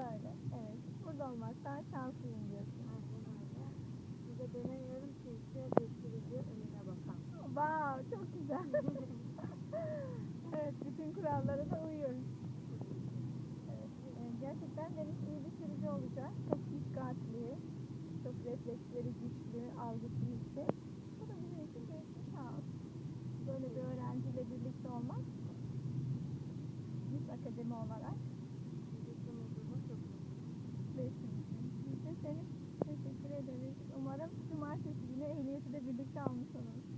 Böyle. Evet. Burada olmaktan şanslıyım diyorsun. Burada dönemiyorum çünkü gösterici önüne bakan. Wow, çok güzel. evet, bütün kurallara da uyuyoruz. Evet, gerçekten Deniz iyi bir sürücü olacak. Çok dikkatli, çok refleksleri güçlü, cumartesi günü ehliyeti de birlikte almış oluruz.